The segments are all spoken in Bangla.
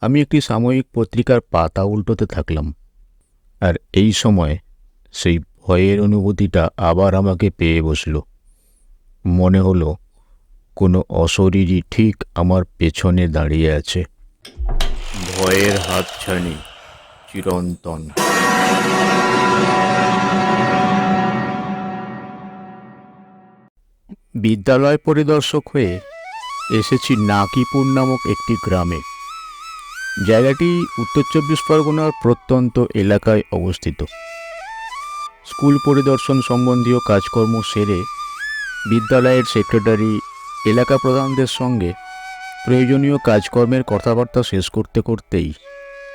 আমি একটি সাময়িক পত্রিকার পাতা উল্টোতে থাকলাম। আর এই সময় সেই ভয়ের অনুভূতিটা আবার আমাকে পেয়ে বসল। মনে হলো কোনো অশরীরই ঠিক আমার পেছনে দাঁড়িয়ে আছে। ভয়ের হাতছানি চিরন্তন। বিদ্যালয় পরিদর্শক হয়ে এসেছি নাকিপুর নামক একটি গ্রামে। জায়গাটি উত্তর চব্বিশ পরগনার প্রত্যন্ত এলাকায় অবস্থিত। স্কুল পরিদর্শন সম্বন্ধীয় কাজকর্ম সেরে বিদ্যালয়ের সেক্রেটারি, এলাকা প্রধানদের সঙ্গে প্রয়োজনীয় কাজকর্মের কথাবার্তা শেষ করতে করতেই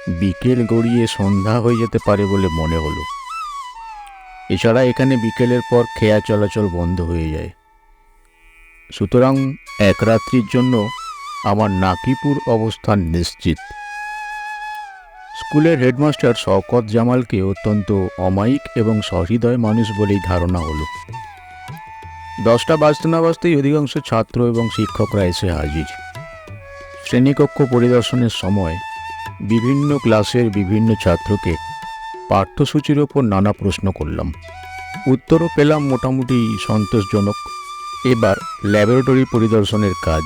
বিকেল গড়িয়ে সন্ধ্যা হয়ে যেতে পারে বলে মনে হলো। এছাড়া এখানে বিকেলের পর খেয়া চলাচল বন্ধ হয়ে যায়। সুতরাং এক রাত্রির জন্য আমার নাকিপুর অবস্থান নিশ্চিত। স্কুলের হেডমাস্টার শওকত জামালকে অত্যন্ত অমায়িক এবং সহৃদয় মানুষ বলেই ধারণা হলো। দশটা বাজতে না বাজতেই অধিকাংশ ছাত্র এবং শিক্ষকরা এসে হাজির। শ্রেণীকক্ষ পরিদর্শনের সময় বিভিন্ন ক্লাসের বিভিন্ন ছাত্রকে পাঠ্যসূচির ওপর নানা প্রশ্ন করলাম। উত্তরও পেলাম মোটামুটি সন্তোষজনক। এবার ল্যাবরেটরি পরিদর্শনের কাজ।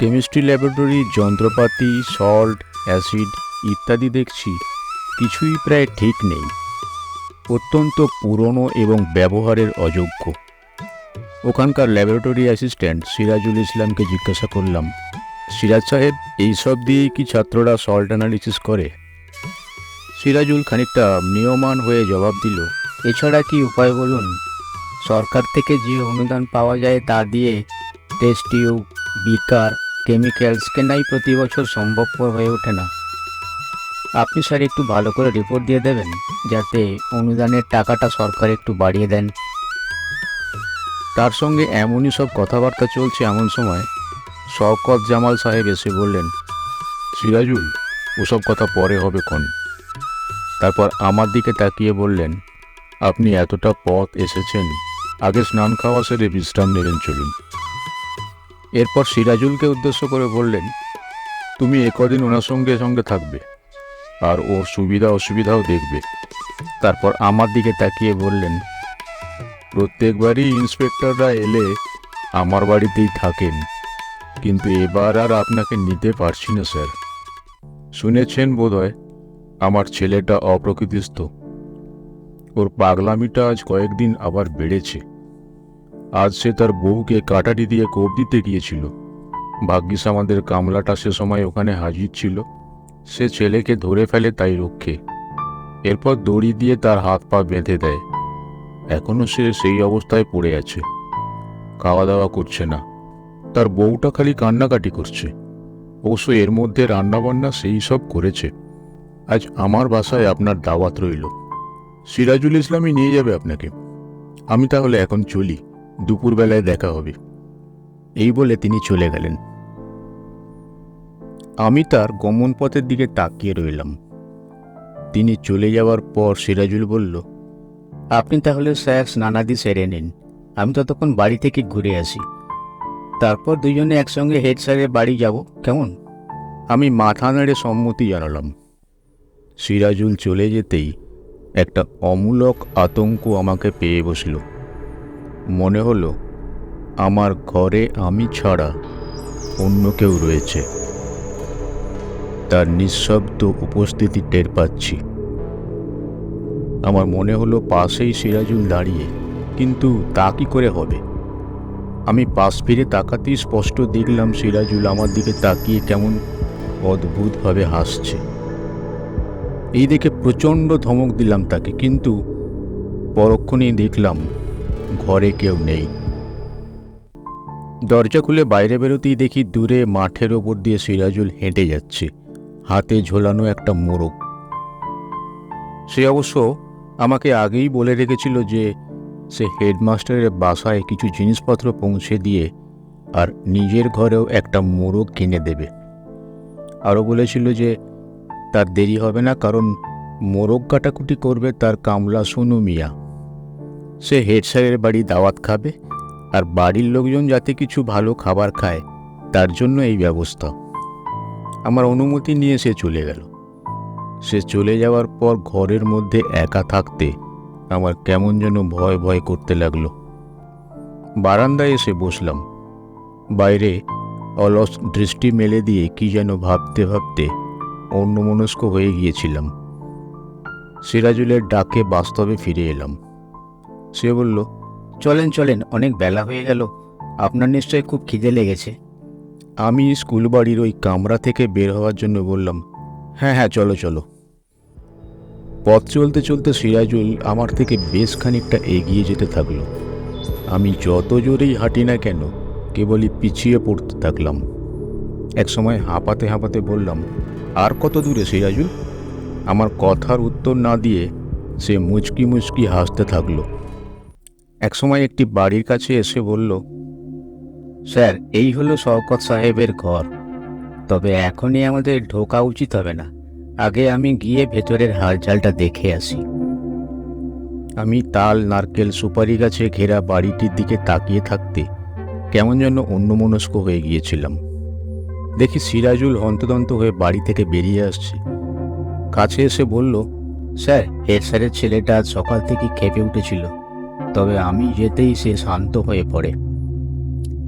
কেমিস্ট্রি ল্যাবরেটরি, যন্ত্রপাতি, সল্ট, অ্যাসিড ইত্যাদি দেখছি, কিছুই প্রায় ঠিক নেই। অত্যন্ত পুরনো এবং ব্যবহারের অযোগ্য। ওখানকার ল্যাবরেটরি অ্যাসিস্ট্যান্ট সিরাজুল ইসলামকে জিজ্ঞাসা করলাম, সিরাজ সাহেব এইসব দিয়েই কি ছাত্ররা সল্ট অ্যানালিসিস করে? সিরাজুল খানিকটা নিয়মান হয়ে জবাব দিল, এছাড়া কি উপায় বলুন? সরকার থেকে যে অনুদান পাওয়া যায় তা দিয়ে টেস্ট টিউব, বিকার, কেমিক্যালস কেনাই প্রতি বছর সম্ভবপর হয়ে ওঠে না। আপনি স্যার একটু ভালো করে রিপোর্ট দিয়ে দেবেন, যাতে অনুদানের টাকাটা সরকার একটু বাড়িয়ে দেন। তার সঙ্গে এমনই সব কথাবার্তা চলছে এমন সময় শওকত জামাল সাহেব এসে বললেন, সিরাজুল, ওসব কথা পরে হবে কোন। তারপর আমার দিকে তাকিয়ে বললেন, আপনি এতটা পথ এসেছেন, আগে স্নান খাওয়া সেরে বিশ্রাম নেবেন, চলুন। এরপর সিরাজুলকে উদ্দেশ্য করে বললেন, তুমি একদিন ওনার সঙ্গে সঙ্গে থাকবে। আর ওর সুবিধা অসুবিধাও দেখবে। তারপর আমার দিকে তাকিয়ে বললেন, প্রত্যেকবারই ইন্সপেক্টররা এলে আমার বাড়িতেই থাকেন, কিন্তু এবার আর আপনাকে নিতে পারছি না, স্যার। শুনেছেন বোধহয়, আমার ছেলেটা অপ্রকৃতিস্থ। ওর পাগলামিটা আজ কয়েকদিন আবার বেড়েছে। আজ সে তার বউকে কাটাটি দিয়ে কোপ দিতে গিয়েছিল। ভাগ্যিস আমাদের কামলাটা সে সময় ওখানে হাজির ছিল। সে ছেলেকে ধরে ফেলে তাই রক্ষে। এরপর দড়ি দিয়ে তার হাত পা বেঁধে দেয়। এখনও সে সেই অবস্থায় পড়ে আছে। খাওয়া দাওয়া করছে না। তার বউটা খালি কান্নাকাটি করছে। অবশ্য এর মধ্যে রান্নাবান্না সেই সব করেছে। আজ আমার বাসায় আপনার দাওয়াত রইল। সিরাজুল ইসলামই নিয়ে যাবে আপনাকে। আমি তাহলে এখন চলি। দুপুরবেলায় দেখা হবে। এই বলে তিনি চলে গেলেন। আমি তার গমন পথের দিকে তাকিয়ে রইলাম। তিনি চলে যাওয়ার পর সিরাজুল বলল, আপনি তাহলে স্যার স্নানাদি সেরে নিন। আমি ততক্ষণ বাড়ি থেকে ঘুরে আসি। তারপর দুজনে একসঙ্গে হেড স্যারের বাড়ি যাব, কেমন? আমি মাথা নেড়ে সম্মতি জানালাম। সিরাজুল চলে যেতেই একটা অমূলক আতঙ্ক আমাকে পেয়ে বসল। মনে হলো, আমার ঘরে আমি ছাড়া অন্য কেউ রয়েছে। তার নিঃশব্দ উপস্থিতি টের পাচ্ছি। আমার মনে হলো পাশেই সিরাজুল দাঁড়িয়ে, কিন্তু তা কি করে হবে? আমি পাশ ফিরে তাকাতেই স্পষ্ট দেখলাম সিরাজুল আমার দিকে তাকিয়ে কেমন অদ্ভুতভাবে হাসছে। এই দেখে প্রচণ্ড ধমক দিলাম তাকে, কিন্তু পরক্ষণেই দেখলাম ঘরে কেউ নেই। দরজা খুলে বাইরে বেরোতেই দেখি দূরে মাঠের ওপর দিয়ে সিরাজুল হেঁটে যাচ্ছে। হাতে ঝোলানো একটা মোরগ। সে অবশ্য আমাকে আগেই বলে রেখেছিল যে সে হেডমাস্টারের বাসায় কিছু জিনিসপত্র পৌঁছে দিয়ে আর নিজের ঘরেও একটা মোরগ কিনে দেবে। আরও বলেছিল যে তার দেরি হবে না কারণ মোরগ কাটাকুটি করবে তার কামলা সোনু মিয়া। সে হেড স্যারের বাড়ি দাওয়াত খাবে আর বাড়ির লোকজন যাতে কিছু ভালো খাবার খায় তার জন্য এই ব্যবস্থা। আমার অনুমতি নিয়ে সে চলে গেল। সে চলে যাওয়ার পর ঘরের মধ্যে একা থাকতে আমার কেমন যেন ভয় ভয় করতে লাগল। বারান্দায় এসে বসলাম। বাইরে অলস দৃষ্টি মেলে দিয়ে কি যেন ভাবতে ভাবতে অন্যমনস্ক হয়ে গিয়েছিলাম। সিরাজুলের ডাকে বাস্তবে ফিরে এলাম। সে বলল, চলেন চলেন, অনেক বেলা হয়ে গেল। আপনার নিশ্চয়ই খুব খিদে লেগেছে। আমি স্কুল বাড়ির ওই কামরা থেকে বের হওয়ার জন্য বললাম হ্যাঁ হ্যাঁ চলো চলো। পথ চলতে চলতে সিরাজুল আমার থেকে বেশ খানিকটা এগিয়ে যেতে থাকল। আমি যত জোরেই হাঁটি না কেন, কেবলই পিছিয়ে পড়তে থাকলাম। এক সময় হাঁপাতে হাঁপাতে বললাম, আর কত দূরে সিরাজুল? আমার কথার উত্তর না দিয়ে সে মুচকি মুচকি হাসতে থাকল। এক সময় একটি বাড়ির কাছে এসে বলল স্যার, এই হলো শওকত সাহেবের ঘর। তবে এখনই আমাদের ঢোকা উচিত হবে না। আগে আমি গিয়ে ভেতরের হালচালটা দেখে আসি। আমি তাল, নারকেল, সুপারি গাছে ঘেরা বাড়িটির দিকে তাকিয়ে থাকতে কেমন যেন অন্যমনস্ক হয়ে গিয়েছিলাম। দেখি সিরাজুল হন্তদন্ত হয়ে বাড়ি থেকে বেরিয়ে আসছে। কাছে এসে বলল, স্যার, হেড স্যারের ছেলেটা সকাল থেকে খেপে উঠেছিল। তবে আমি যেতেই সে শান্ত হয়ে পড়ে।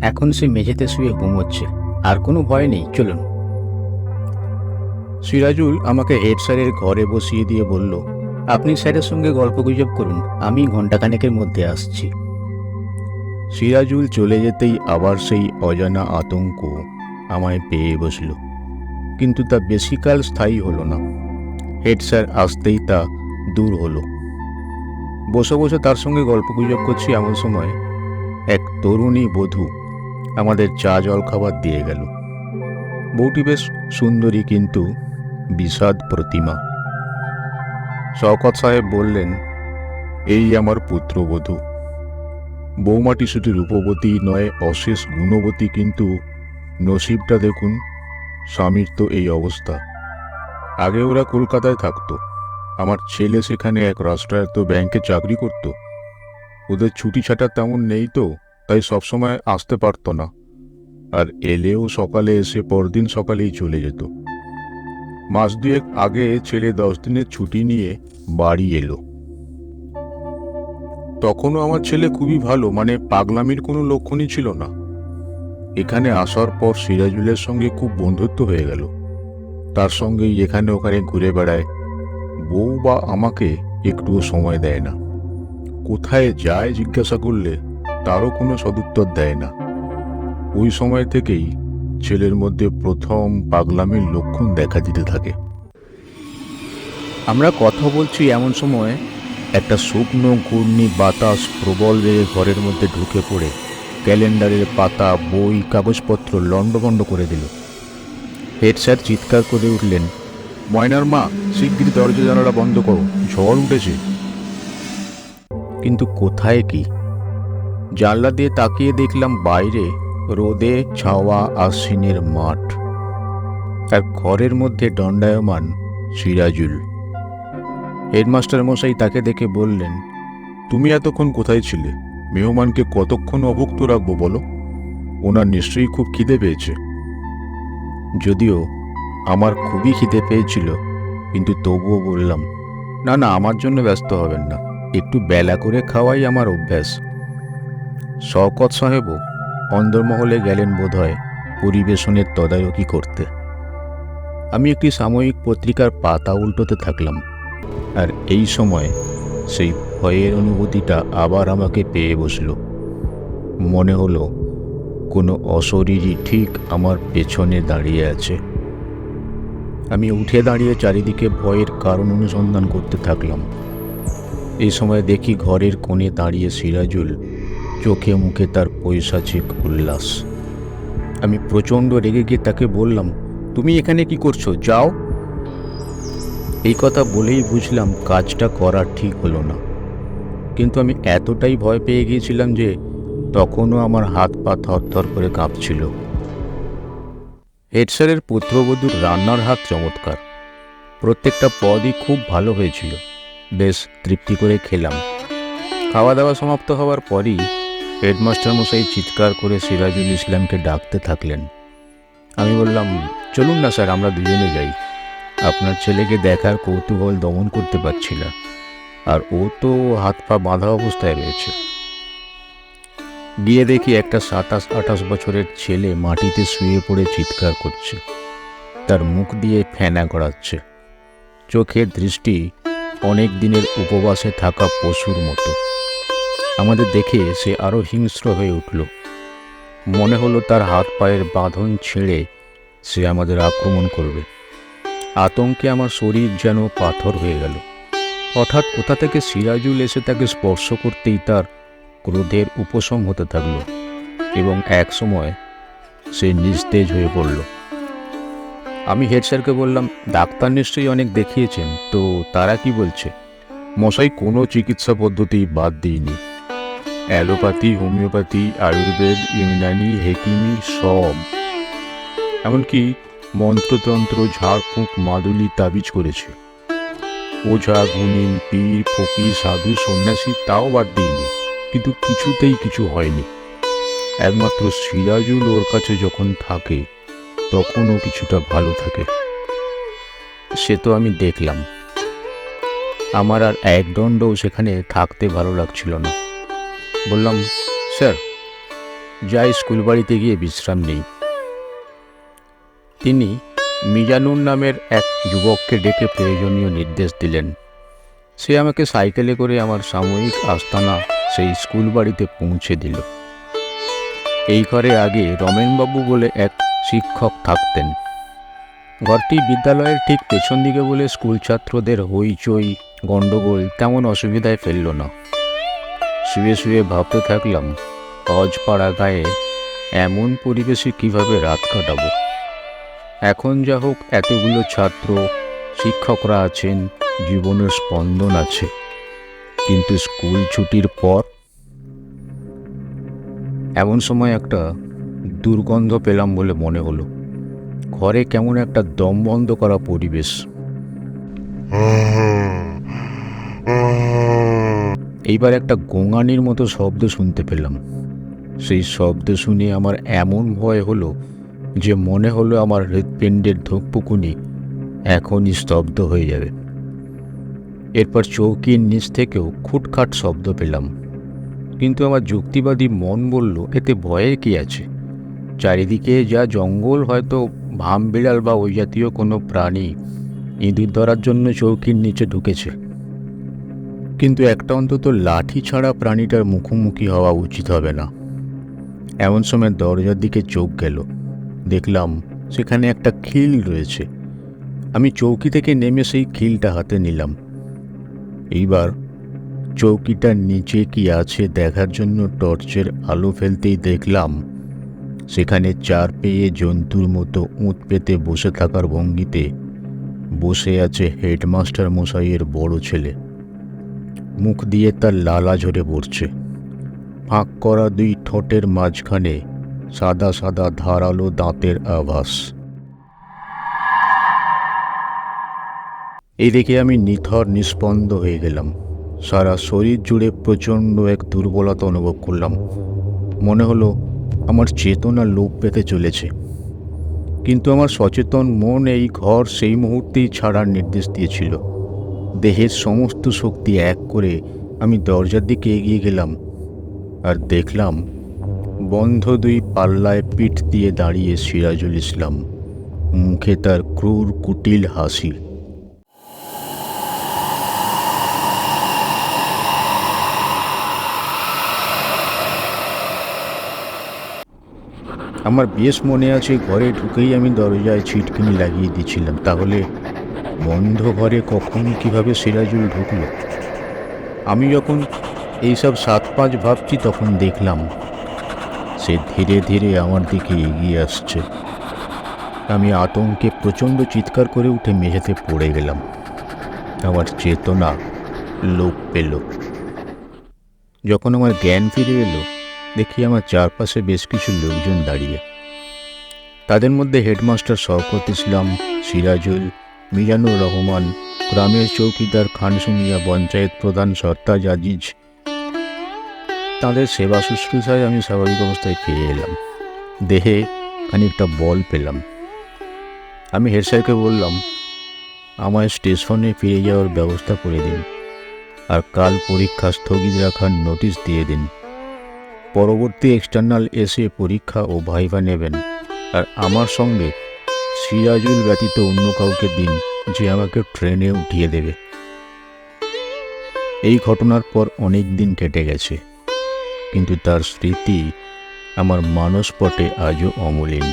এখন সে মেঝেতে শুয়ে ঘুমোচ্ছে। আর কোনো ভয় নেই, চলুন। সিরাজুল আমাকে হেড স্যারের ঘরে বসিয়ে দিয়ে বলল, আপনি স্যারের সঙ্গে গল্প গুজব করুন, আমি ঘন্টাখানেকের মধ্যে আসছি। সিরাজুল চলে যেতেই আবার সেই অজানা আতঙ্ক আমায় পেয়ে বসল। কিন্তু তা বেশিকাল স্থায়ী হলো না। হেড স্যার আসতেই তা দূর হলো। বসে বসে তার সঙ্গে গল্প গুজব করছি এমন সময় এক তরুণী বধূ আমাদের চা জল খাবার দিয়ে গেল। বউটি বেশ সুন্দরী কিন্তু বিষাদ প্রতিমা। শওকত সাহেব বললেন, এই আমার পুত্রবধূ। বৌমাটি শুধু রূপবতী নয়, অশেষ গুণবতী কিন্তু নসিবটা দেখুন, স্বামীর তো এই অবস্থা। আগে ওরা কলকাতায় থাকতো। আমার ছেলে সেখানে এক রাষ্ট্রায়ত্ত ব্যাংকে চাকরি করত। ওদের ছুটি ছাটা তেমন নেই তো। তাই সবসময় আসতে পারতো না। আর এলেও সকালে এসে পরদিন সকালেই চলে যেত। মাস দুয়েক আগে ছেলে দশ দিনের ছুটি নিয়ে বাড়ি এলো। তখনও আমার ছেলে খুবই ভালো মানে পাগলামির কোনো লক্ষণই ছিল না। এখানে আসার পর সিরাজুলের সঙ্গে খুব বন্ধুত্ব হয়ে গেল। তার সঙ্গেই এখানে ওখানে ঘুরে বেড়ায়। বউ বা আমাকে একটুও সময় দেয় না। কোথায় যায় জিজ্ঞাসা করলে তারও কোনো সদুত্তর দেয় না। ওই সময় থেকেই ছেলের মধ্যে প্রথম পাগলামির লক্ষণ দেখা দিতে থাকে। আমরা কথা বলছি এমন সময় একটা শুকনো ঘূর্ণি বাতাস প্রবল বেগে ঘরের মধ্যে ঢুকে পড়ে, ক্যালেন্ডারের পাতা, বই, কাগজপত্র লণ্ডভণ্ড করে দিল। হেড স্যার চিৎকার করে উঠলেন, ময়নার মা, শিগগির দরজা জানালা বন্ধ করো, ঝড় উঠেছে। কিন্তু কোথায় কি? জানলা দিয়ে তাকিয়ে দেখলাম বাইরে রোদে ছাওয়া আশ্বিনের মাঠ। আর ঘরের মধ্যে দণ্ডায়মান সিরাজুল। হেডমাস্টার মশাই তাকে দেখে বললেন তুমি এতক্ষণ কোথায় ছিলে? মেহমানকে কতক্ষণ অভুক্ত রাখব বলো? ওনার নিশ্চয়ই খুব খিদে পেয়েছে। যদিও আমার খুবই খিদে পেয়েছিল কিন্তু তবুও বললাম না না আমার জন্য ব্যস্ত হবেন না। একটু বেলা করে খাওয়াই আমার অভ্যাস। শওকত সাহেবও অন্দরমহলে গেলেন বোধহয় পরিবেশনের তদারকি করতে। আমি একটি সাময়িক পত্রিকার পাতা উল্টোতে থাকলাম, আর এই সময় সেই ভয়ের অনুভূতিটা আবার আমাকে পেয়ে বসল। মনে হলো কোনো অশরীরই ঠিক আমার পেছনে দাঁড়িয়ে আছে। আমি উঠে দাঁড়িয়ে চারিদিকে ভয়ের কারণ অনুসন্ধান করতে থাকলাম। এই সময় দেখি ঘরের কোণে দাঁড়িয়ে সিরাজুল চোখে মুখে তার পৈশাচিক উল্লাস। আমি প্রচণ্ড রেগে গিয়ে তাকে বললাম, তুমি এখানে কি করছ? যাও। এই কথা বলেই বুঝলাম কাজটা করা ঠিক হলো না। কিন্তু আমি এতটাই ভয় পেয়ে গিয়েছিলাম যে তখনও আমার হাত পা থরথর করে কাঁপছিল। হেড স্যারের পুত্রবধূর রান্নার হাত চমৎকার। প্রত্যেকটা পদই খুব ভালো হয়েছিল। বেশ তৃপ্তি করে খেলাম। খাওয়া দাওয়া সমাপ্ত হওয়ার পরই হেডমাস্টার মশাই চিৎকার করে সিরাজুল ইসলামকে ডাকতে থাকলেন। আমি বললাম, চলুন না স্যার, আমরা দুজনে যাই। আপনার ছেলেকে দেখার কৌতূহল দমন করতে পারছি না। আর ও তো হাত পা বাঁধা অবস্থায় রয়েছে। গিয়ে দেখি একটা সাতাশ আঠাশ বছরের ছেলে মাটিতে শুয়ে পড়ে চিৎকার করছে। তার মুখ দিয়ে ফেনা গড়াচ্ছে। চোখের দৃষ্টি অনেক দিনের উপবাসে থাকা পশুর মতো। আমাদের দেখে সে আরও হিংস্র হয়ে উঠল। মনে হলো তার হাত পায়ের বাঁধন ছেড়ে সে আমাদের আক্রমণ করবে। আতঙ্কে আমার শরীর যেন পাথর হয়ে গেল। হঠাৎ কোথা থেকে সিরাজুল এসে তাকে স্পর্শ করতেই তার ক্রোধের উপশম হতে থাকল এবং এক সময় সে নিস্তেজ হয়ে পড়ল। আমি হেড স্যারকে বললাম, ডাক্তার নিশ্চয়ই অনেক দেখিয়েছেন, তো তারা কি বলছে? মশাই কোনো চিকিৎসা পদ্ধতি বাদ দিইনি। অ্যালোপ্যাথি, হোমিওপ্যাথি, আয়ুর্বেদ ইউনানি হেকিমি সব। এমনকি মন্ত্রতন্ত্র, ঝাড়ফুঁক, মাদুলি তাবিজ করেছে। ওঝা গুণিন পীর, ফকির, সাধু, সন্ন্যাসী তাও বাদ দিইনি। কিন্তু কিছুতেই কিছু হয়নি। একমাত্র সিরাজুল ওর কাছে যখন থাকে, তখনও কিছুটা ভালো থাকে। সে তো আমি দেখলাম। আমার আর এক দণ্ডও সেখানে থাকতে ভালো লাগছিল না। বললাম, স্যার, যাই স্কুল বাড়িতে গিয়ে বিশ্রাম নেই। তিনি মিজানুর নামের এক যুবককে ডেকে প্রয়োজনীয় নির্দেশ দিলেন। সে আমাকে সাইকেলে করে আমার সাময়িক আস্তানা সেই স্কুল বাড়িতে পৌঁছে দিল। এই ঘরে আগে রমেনবাবু বলে এক শিক্ষক থাকতেন। ঘরটি বিদ্যালয়ের ঠিক পেছন দিকে বলে স্কুল ছাত্রদের হইচই, গণ্ডগোল তেমন অসুবিধায় ফেলল না। শুয়ে শুয়ে ভাবতে থাকলাম অজপাড়া গায়ে এমন পরিবেশে কীভাবে রাত কাটাবো? এখন যা হোক, এতগুলো ছাত্র, শিক্ষকরা আছেন, জীবনের স্পন্দন আছে। কিন্তু স্কুল ছুটির পর এমন সময় একটা দুর্গন্ধ পেলাম বলে মনে হলো। ঘরে কেমন একটা দম বন্ধ করা পরিবেশ। এইবার একটা গোঙানির মতো শব্দ শুনতে পেলাম। সেই শব্দ শুনে আমার এমন ভয় হলো যে মনে হলো আমার হৃৎপিণ্ডের ধূপপুকুনি এখনই স্তব্ধ হয়ে যাবে। এরপর চৌকির নিচ থেকেও খুটখাট শব্দ পেলাম। কিন্তু আমার যুক্তিবাদী মন বলল, এতে ভয়ের কি আছে? চারিদিকে যা জঙ্গল, হয়তো ভাম বিড়াল বা ওই জাতীয় কোনো প্রাণী ইঁদুর ধরার জন্য চৌকির নিচে ঢুকেছে। কিন্তু একটা অন্তত লাঠি ছাড়া প্রাণীটার মুখোমুখি হওয়া উচিত হবে না। এমন সময় দরজার দিকে চোখ গেল। দেখলাম সেখানে একটা খিল রয়েছে। আমি চৌকি থেকে নেমে সেই খিলটা হাতে নিলাম। এইবার চৌকিটার নিচে কি আছে দেখার জন্য টর্চের আলো ফেলতেই দেখলাম, সেখানে চার পেয়ে জন্তুর মতো উঁত পেতে বসে থাকার ভঙ্গিতে বসে আছে হেডমাস্টার মশাইয়ের বড় ছেলে। মুখ দিয়ে তার লালা ঝরে পড়ছে। ফাঁক করা দুই ঠোঁটের মাঝখানে সাদা সাদা ধারালো দাঁতের আভাস। এই দেখে আমি নিথর নিস্পন্দ হয়ে গেলাম। সারা শরীর জুড়ে প্রচণ্ড এক দুর্বলতা অনুভব করলাম। মনে হলো আমার চেতনা লোপ পেতে চলেছে। কিন্তু আমার সচেতন মন এই ঘর সেই মুহূর্তেই ছাড়ার নির্দেশ দিয়েছিল। দেহের সমস্ত শক্তি এক করে আমি দরজার দিকে এগিয়ে গেলাম আর দেখলাম বন্ধ দুই পাল্লায় পিঠ দিয়ে দাঁড়িয়ে সিরাজুল ইসলাম, মুখে তার ক্রূর কুটিল হাসি। আমার বেশ মনে আছে, ঘরে ঢুকেই আমি দরজায় ছিটকিনি লাগিয়ে দিয়েছিলাম। তাহলে বন্ধ ঘরে কখন কীভাবে সিরাজুল ঢুকলো? আমি যখন এইসব সাত পাঁচ ভাবছি তখন দেখলাম, সে ধীরে ধীরে আমার দিকে এগিয়ে আসছে। আমি আতঙ্কে প্রচণ্ড চিৎকার করে উঠে মেঝেতে পড়ে গেলাম। আমার চেতনা লোপ পেল। যখন আমার জ্ঞান ফিরে এলো, দেখি আমার চারপাশে বেশ কিছু লোকজন দাঁড়িয়ে। তাদের মধ্যে হেডমাস্টার শওকত ইসলাম সিরাজুল মিজানুর রহমান, গ্রামের চৌকিদার খানসুমিয়া পঞ্চায়েত প্রধান সর্তাজ আজিজ। তাদের সেবা শুশ্রূষায় আমি স্বাভাবিক অবস্থায় ফিরে এলাম। দেহে খানিকটা বল পেলাম। আমি হেড স্যারকে বললাম, আমায় স্টেশনে ফিরে যাওয়ার ব্যবস্থা করে দিন আর কাল পরীক্ষা স্থগিত রাখার নোটিশ দিয়ে দিন। পরবর্তী এক্সটার্নাল এসে পরীক্ষা ও ভাইভা নেবেন আর আমার সঙ্গে সিরাজুল ব্যতীত অন্য কাউকে দিন যে আমাকে ট্রেনে উঠিয়ে দেবে। এই ঘটনার পর অনেক দিন কেটে গেছে, কিন্তু তার স্মৃতি আমার মানসপটে আজও অমলিন।